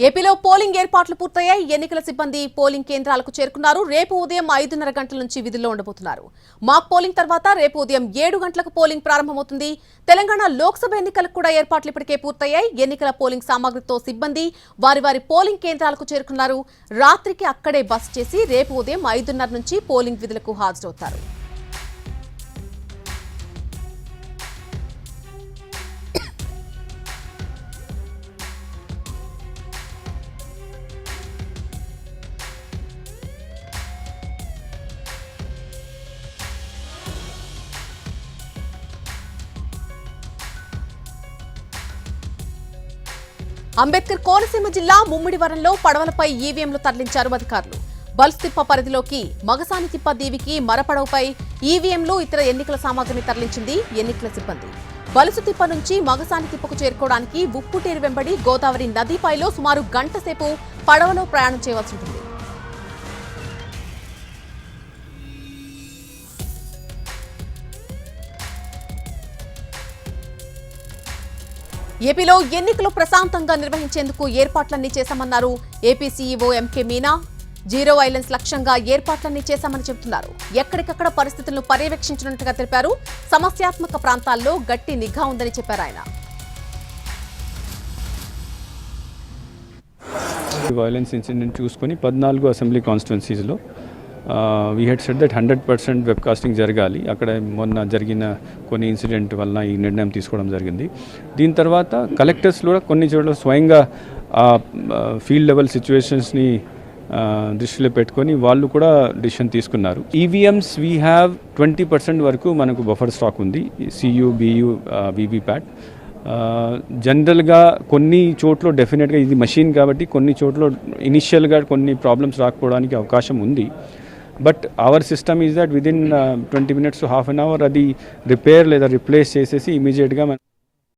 ఏపీలో పోలింగ్ ఏర్పాట్లు పూర్తయ్యాయి. ఎన్నికల సిబ్బంది పోలింగ్ కేంద్రాలకు చేరుకున్నారు. రేపు ఉదయం ఐదున్నర గంటల నుంచి విధుల్లో ఉండబోతున్నారు. మాక్ పోలింగ్ తర్వాత రేపు ఉదయం ఏడు గంటలకు పోలింగ్ ప్రారంభమవుతుంది. తెలంగాణ లోక్సభ ఎన్నికలకు కూడా ఏర్పాట్లు ఇప్పటికే పూర్తయ్యాయి. ఎన్నికల పోలింగ్ సామాగ్రితో సిబ్బంది వారి వారి పోలింగ్ కేంద్రాలకు చేరుకున్నారు. రాత్రికి అక్కడే బస్ చేసి రేపు ఉదయం ఐదున్నర నుంచి పోలింగ్ విధులకు హాజరవుతారు. అంబేద్కర్ కోనసీమ జిల్లా ముమ్మిడివరంలో పడవలపై ఈవీఎంలు తరలించారు అధికారులు. బల్స్తిప్ప పరిధిలోకి మగసాని తిప్ప దీవికి మరపడవపై ఈవీఎంలు ఇతర ఎన్నికల సామాగ్రిని తరలించింది ఎన్నికల సిబ్బంది. బలుసుతిప్ప నుంచి మగసాని తిప్పకు చేరుకోవడానికి ఉప్పుటేరు వెంబడి గోదావరి నదీపైలో సుమారు గంట సేపు పడవలో ప్రయాణం చేయవలసి ఉంటుంది. ఏపీలో ఎన్నికలు ప్రశాంతంగా నిర్వహించేందుకు ఏర్పాట్లన్నీ చేశామన్నారు AP CEO MK Meena. Zero violence లక్ష్యంగా ఏర్పాట్లన్నీ చేశామని చెబుతున్నారు. ఎక్కడికక్కడ పరిస్థితులను పర్యవేక్షించినట్టుగా తెలిపారు. సమస్యాత్మక ప్రాంతాల్లో గట్టి నిఘా ఉందని చెప్పారు ఆయన. వైలెన్స్ ఇన్సిడెంట్ చూసుకొని పద్నాలుగు assembly కాన్స్టిట్యున్సీస్లో we had set that hundred percent webcasting జరగాలి. అక్కడ మొన్న జరిగిన కొన్ని ఇన్సిడెంట్ వలన ఈ నిర్ణయం తీసుకోవడం జరిగింది. దీని తర్వాత కలెక్టర్స్ కూడా కొన్ని చోట్ల స్వయంగా ఫీల్డ్ లెవెల్ సిచ్యువేషన్స్ని దృష్టిలో పెట్టుకొని వాళ్ళు కూడా డిసిషన్ తీసుకున్నారు. EVMs we have twenty percent వరకు మనకు బఫర్ స్టాక్ ఉంది. సియు బియు వీవీప్యాట్ జనరల్గా కొన్ని చోట్ల డెఫినెట్గా ఇది మషిన్ కాబట్టి కొన్ని చోట్ల ఇనిషియల్గా కొన్ని ప్రాబ్లమ్స్ రాకపోవడానికి అవకాశం ఉంది. But our system is that within twenty minutes half an hour అది రిపేర్ లేదా రిప్లేస్ చేసేసి ఇమీడియట్గా మనం